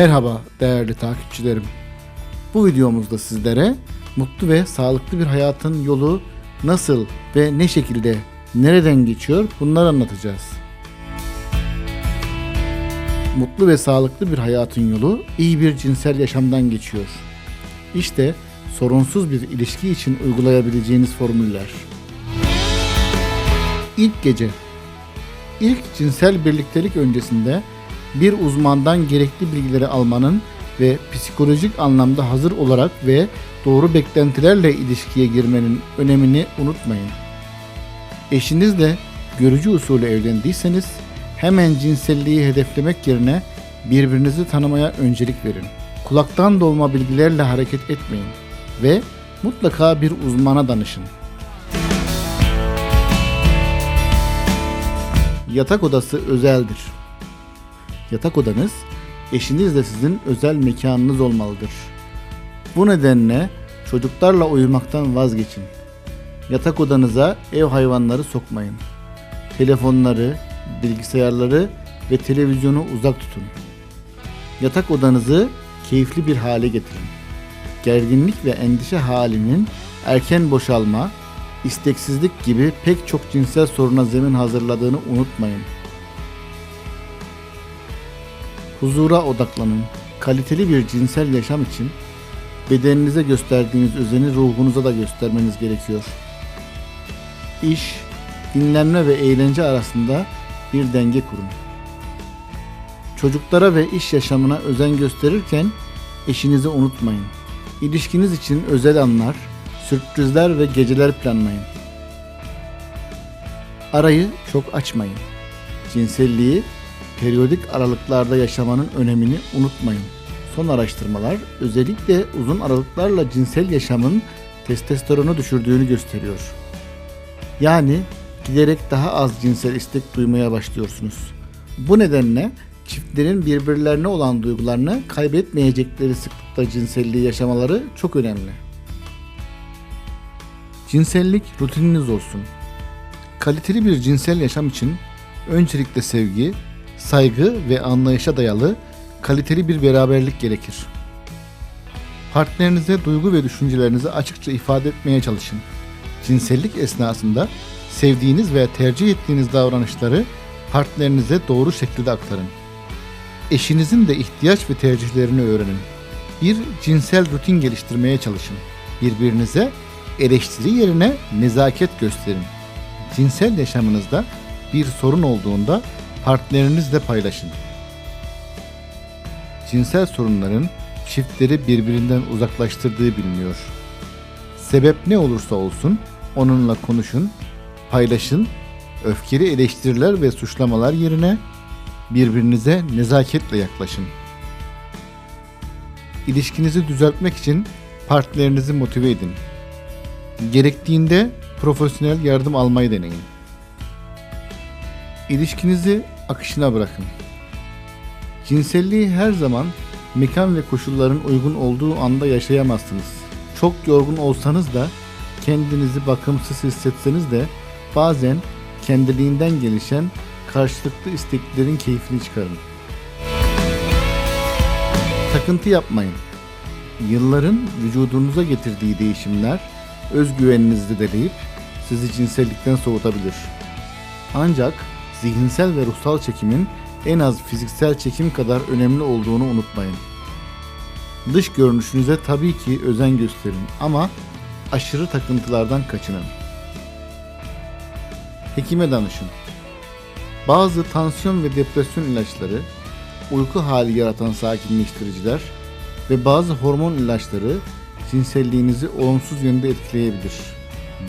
Merhaba değerli takipçilerim. Bu videomuzda sizlere mutlu ve sağlıklı bir hayatın yolu nasıl ve ne şekilde, nereden geçiyor bunları anlatacağız. Mutlu ve sağlıklı bir hayatın yolu iyi bir cinsel yaşamdan geçiyor. İşte sorunsuz bir ilişki için uygulayabileceğiniz formüller. İlk gece İlk cinsel birliktelik öncesinde bir uzmandan gerekli bilgileri almanın ve psikolojik anlamda hazır olarak ve doğru beklentilerle ilişkiye girmenin önemini unutmayın. Eşinizle görücü usulü evlendiyseniz hemen cinselliği hedeflemek yerine birbirinizi tanımaya öncelik verin. Kulaktan dolma bilgilerle hareket etmeyin ve mutlaka bir uzmana danışın. Yatak odası özeldir. Yatak odanız eşinizle sizin özel mekanınız olmalıdır. Bu nedenle çocuklarla uyumaktan vazgeçin. Yatak odanıza ev hayvanları sokmayın. Telefonları, bilgisayarları ve televizyonu uzak tutun. Yatak odanızı keyifli bir hale getirin. Gerginlik ve endişe halinin erken boşalma, isteksizlik gibi pek çok cinsel soruna zemin hazırladığını unutmayın. Huzura odaklanın. Kaliteli bir cinsel yaşam için bedeninize gösterdiğiniz özeni ruhunuza da göstermeniz gerekiyor. İş, dinlenme ve eğlence arasında bir denge kurun. Çocuklara ve iş yaşamına özen gösterirken eşinizi unutmayın. İlişkiniz için özel anlar, sürprizler ve geceler planlayın. Arayı çok açmayın. Cinselliği periyodik aralıklarda yaşamanın önemini unutmayın. Son araştırmalar özellikle uzun aralıklarla cinsel yaşamın testosteronu düşürdüğünü gösteriyor. Yani giderek daha az cinsel istek duymaya başlıyorsunuz. Bu nedenle çiftlerin birbirlerine olan duygularını kaybetmeyecekleri sıklıkta cinselliği yaşamaları çok önemli. Cinsellik rutininiz olsun. Kaliteli bir cinsel yaşam için öncelikle sevgi, saygı ve anlayışa dayalı kaliteli bir beraberlik gerekir. Partnerinize duygu ve düşüncelerinizi açıkça ifade etmeye çalışın. Cinsellik esnasında sevdiğiniz veya tercih ettiğiniz davranışları partnerinize doğru şekilde aktarın. Eşinizin de ihtiyaç ve tercihlerini öğrenin. Bir cinsel rutin geliştirmeye çalışın. Birbirinize eleştiri yerine nezaket gösterin. Cinsel yaşamınızda bir sorun olduğunda partnerinizle paylaşın. Cinsel sorunların çiftleri birbirinden uzaklaştırdığı biliniyor. Sebep ne olursa olsun onunla konuşun, paylaşın, öfkeli eleştiriler ve suçlamalar yerine birbirinize nezaketle yaklaşın. İlişkinizi düzeltmek için partnerinizi motive edin. Gerektiğinde profesyonel yardım almayı deneyin. İlişkinizi akışına bırakın. Cinselliği her zaman mekan ve koşulların uygun olduğu anda yaşayamazsınız. Çok yorgun olsanız da kendinizi bakımsız hissetseniz de bazen kendiliğinden gelişen karşılıklı isteklerin keyfini çıkarın. Takıntı yapmayın. Yılların vücudunuza getirdiği değişimler özgüveninizi deleyip sizi cinsellikten soğutabilir. Ancak zihinsel ve ruhsal çekimin en az fiziksel çekim kadar önemli olduğunu unutmayın. Dış görünüşünüze tabii ki özen gösterin ama aşırı takıntılardan kaçının. Hekime danışın. Bazı tansiyon ve depresyon ilaçları, uyku hali yaratan sakinleştiriciler ve bazı hormon ilaçları cinselliğinizi olumsuz yönde etkileyebilir.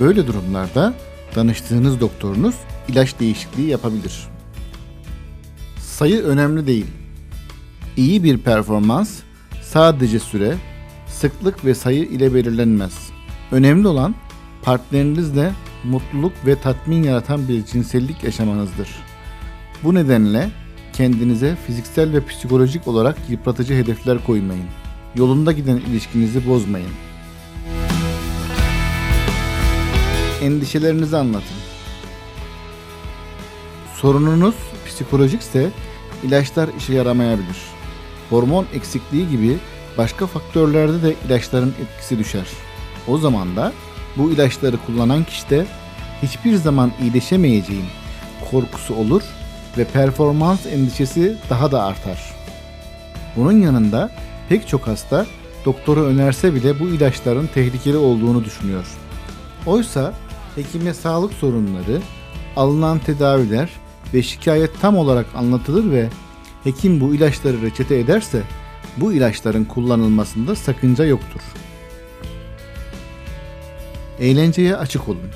Böyle durumlarda danıştığınız doktorunuz ilaç değişikliği yapabilir. Sayı önemli değil. İyi bir performans sadece süre, sıklık ve sayı ile belirlenmez. Önemli olan partnerinizle mutluluk ve tatmin yaratan bir cinsellik yaşamanızdır. Bu nedenle kendinize fiziksel ve psikolojik olarak yıpratıcı hedefler koymayın. Yolunda giden ilişkinizi bozmayın. Endişelerinizi anlatın. Sorununuz psikolojikse ilaçlar işe yaramayabilir. Hormon eksikliği gibi başka faktörlerde de ilaçların etkisi düşer. O zaman da bu ilaçları kullanan kişide hiçbir zaman iyileşemeyeceğin korkusu olur ve performans endişesi daha da artar. Bunun yanında pek çok hasta doktoru önerse bile bu ilaçların tehlikeli olduğunu düşünüyor. Oysa hekime sağlık sorunları, alınan tedaviler ve şikayet tam olarak anlatılır ve hekim bu ilaçları reçete ederse bu ilaçların kullanılmasında sakınca yoktur. Eğlenceye açık olun.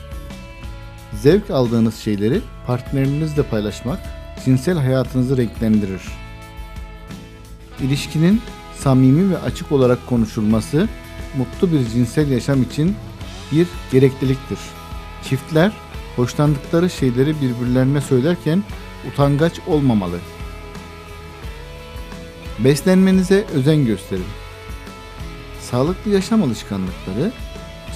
Zevk aldığınız şeyleri partnerinizle paylaşmak cinsel hayatınızı renklendirir. İlişkinin samimi ve açık olarak konuşulması mutlu bir cinsel yaşam için bir gerekliliktir. Çiftler hoşlandıkları şeyleri birbirlerine söylerken utangaç olmamalı. Beslenmenize özen gösterin. Sağlıklı yaşam alışkanlıkları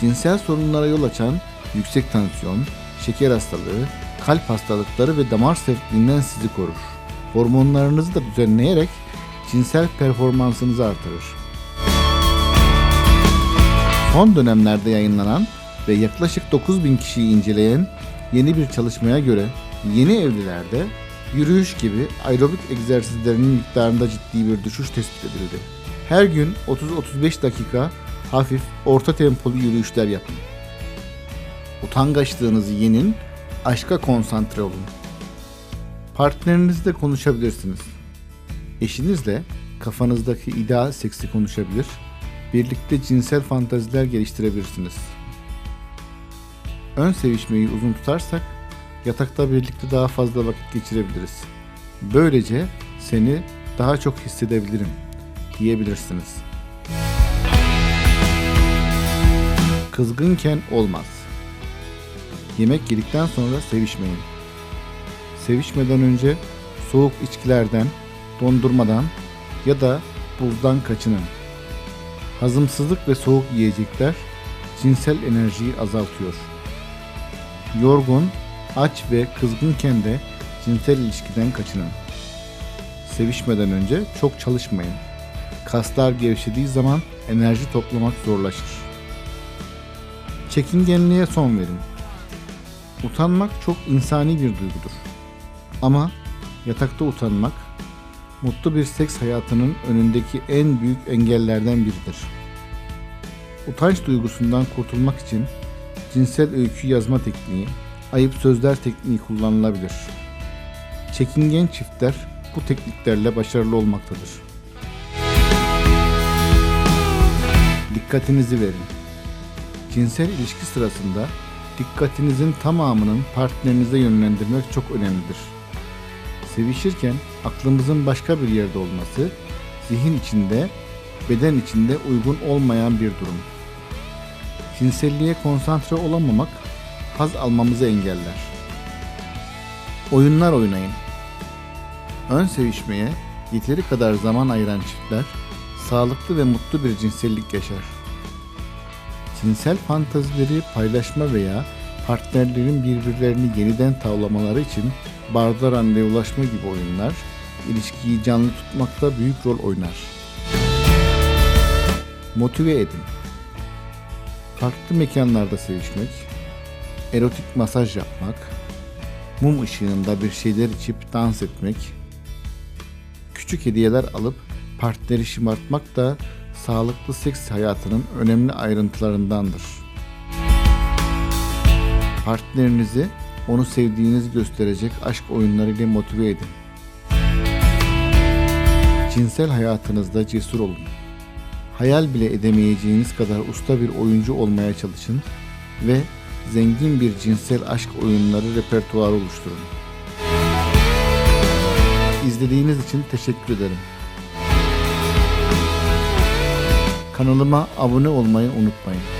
cinsel sorunlara yol açan yüksek tansiyon, şeker hastalığı, kalp hastalıkları ve damar sertliğinden sizi korur. Hormonlarınızı da düzenleyerek cinsel performansınızı artırır. Son dönemlerde yayınlanan ve yaklaşık 9000 kişiyi inceleyen yeni bir çalışmaya göre yeni evlilerde yürüyüş gibi aerobik egzersizlerinin miktarında ciddi bir düşüş tespit edildi. Her gün 30-35 dakika hafif orta tempolu yürüyüşler yapın. Utangaçlığınızı yenin, aşka konsantre olun. Partnerinizle konuşabilirsiniz. Eşinizle kafanızdaki ideal seksi konuşabilir, birlikte cinsel fantaziler geliştirebilirsiniz. Ön sevişmeyi uzun tutarsak yatakta birlikte daha fazla vakit geçirebiliriz. Böylece seni daha çok hissedebilirim diyebilirsiniz. Kızgınken olmaz. Yemek yedikten sonra sevişmeyin. Sevişmeden önce soğuk içkilerden, dondurmadan ya da buzdan kaçının. Hazımsızlık ve soğuk yiyecekler cinsel enerjiyi azaltıyor. Yorgun, aç ve kızgınken de cinsel ilişkiden kaçının. Sevişmeden önce çok çalışmayın. Kaslar gevşediği zaman enerji toplamak zorlaşır. Çekingenliğe son verin. Utanmak çok insani bir duygudur. Ama yatakta utanmak mutlu bir seks hayatının önündeki en büyük engellerden biridir. Utanç duygusundan kurtulmak için cinsel öykü yazma tekniği, ayıp sözler tekniği kullanılabilir. Çekingen çiftler bu tekniklerle başarılı olmaktadır. Dikkatinizi verin. Cinsel ilişki sırasında dikkatinizin tamamının partnerinize yönlendirmek çok önemlidir. Sevişirken aklımızın başka bir yerde olması, zihin içinde, beden içinde uygun olmayan bir durum. Cinselliğe konsantre olamamak, haz almamızı engeller. Oyunlar oynayın. Ön sevişmeye yeteri kadar zaman ayıran çiftler, sağlıklı ve mutlu bir cinsellik yaşar. Cinsel fantazileri paylaşma veya partnerlerin birbirlerini yeniden tavlamaları için barda randevulaşma gibi oyunlar ilişkiyi canlı tutmakta büyük rol oynar. Motive edin. Farklı mekanlarda sevişmek, erotik masaj yapmak, mum ışığında bir şeyler içip dans etmek, küçük hediyeler alıp partneri şımartmak da sağlıklı seks hayatının önemli ayrıntılarındandır. Partnerinizi onu sevdiğinizi gösterecek aşk oyunlarıyla motive edin. Cinsel hayatınızda cesur olun. Hayal bile edemeyeceğiniz kadar usta bir oyuncu olmaya çalışın ve zengin bir cinsel aşk oyunları repertuarı oluşturun. İzlediğiniz için teşekkür ederim. Kanalıma abone olmayı unutmayın.